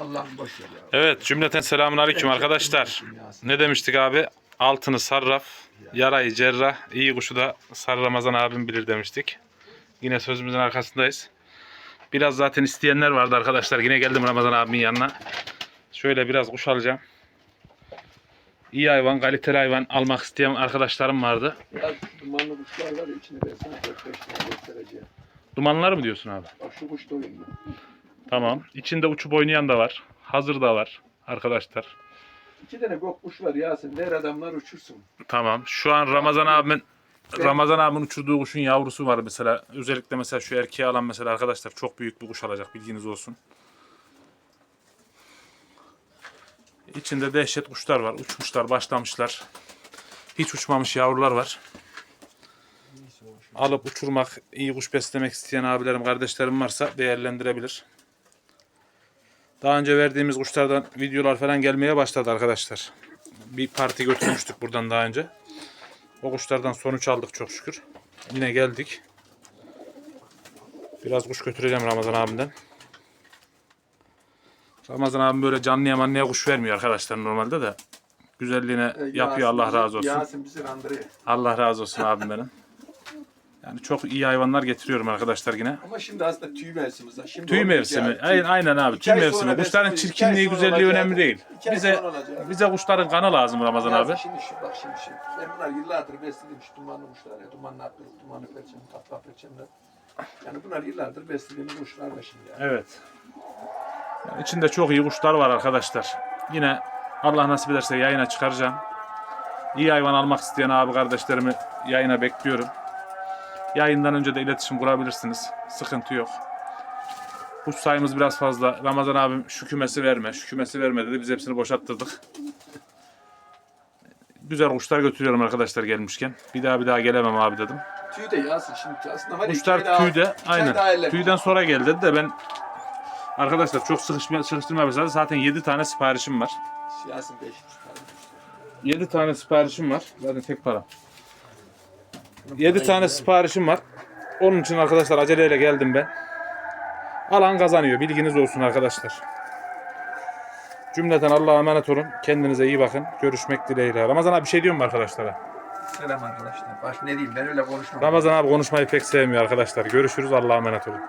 Allah'ım boş ver ya. Evet cümleten selamun aleyküm arkadaşlar. Ne demiştik abi? Altını sarraf, yarayı cerrah, iyi kuşu da Sarı Ramazan abim bilir demiştik. Yine sözümüzün arkasındayız. Biraz zaten isteyenler vardı arkadaşlar. Yine geldim Ramazan abimin yanına. Şöyle biraz kuş alacağım. İyi hayvan, kaliteli hayvan almak isteyen arkadaşlarım vardı. Dumanlı kuşlar var içine ben sana 4-5 tane göstereceğim. Dumanlar mı diyorsun abi? Bak şu kuş da oyun. Tamam. İçinde uçup oynayan da var. Hazır da var arkadaşlar. İki tane gök kuş var Yasin. Ver adamlar uçursun. Tamam. Şu an Ramazan abimin Ramazan abimin uçurduğu kuşun yavrusu var mesela. Özellikle mesela şu erkeği alan mesela arkadaşlar çok büyük bir kuş alacak bilginiz olsun. İçinde dehşet kuşlar var. Uçmuşlar, başlamışlar. Hiç uçmamış yavrular var. Alıp uçurmak, iyi kuş beslemek isteyen abilerim, kardeşlerim varsa değerlendirebilir. Daha önce verdiğimiz kuşlardan videolar falan gelmeye başladı arkadaşlar. Bir parti götürmüştük buradan daha önce. O kuşlardan sonuç aldık çok şükür. Yine geldik. Biraz kuş götüreceğim Ramazan abimden. Ramazan abim böyle canlıya manlıya kuş vermiyor arkadaşlar normalde de. Güzelliğine E, yapıyor Allah razı olsun. Allah razı olsun abim benim. Yani çok iyi hayvanlar getiriyorum arkadaşlar yine. Ama şimdi aslında tüy mevsimi. Şimdi Tüy mevsimi. Tüy- Aynen, aynen abi. Tüy mevsimi. Kuşların çirkinliği, güzelliği önemli değil. Bize bize kuşların kanı lazım Ramazan abi. Şimdi şu bak şimdi şu. Ben bunlar yıllardır besledim şu dumanlı kuşlar ya. Dumanlı aklık, dumanlı perçem, tatlı perçemler. Yani bunlar yıllardır beslediğim kuşlar da şimdi yani. Evet. Yani içinde çok iyi kuşlar var arkadaşlar. Yine Allah nasip ederse yayına çıkaracağım. İyi hayvan almak isteyen abi kardeşlerimi yayına bekliyorum. Yayından önce de iletişim kurabilirsiniz. Sıkıntı yok. Kuş sayımız biraz fazla. Ramazan abim şu kümesi verme, şu kümesi verme dedi. Biz hepsini boşalttırdık. Güzel kuşlar götürüyorum arkadaşlar gelmişken. Bir daha bir daha gelemem abi dedim. Tüy de Yasin şimdi aslında var ya, iki Kuşlar daha- tüyde iki aynen. daha elle- Tüyden sonra geldi dedi de ben arkadaşlar çok sıkışma, sıkıştırma başladı. Zaten 7 tane siparişim var. Yasin 5 7 tane siparişim var. Zaten tek para. 7 tane siparişim var. Onun için arkadaşlar aceleyle geldim ben. Alan kazanıyor. Bilginiz olsun arkadaşlar. Cümleten Allah'a emanet olun. Kendinize iyi bakın. Görüşmek dileğiyle. Ramazan abi bir şey diyor mu arkadaşlara? Selam arkadaşlar. Baş ne diyeyim ben öyle konuşmam. Ramazan abi konuşmayı pek sevmiyor arkadaşlar. Görüşürüz. Allah'a emanet olun.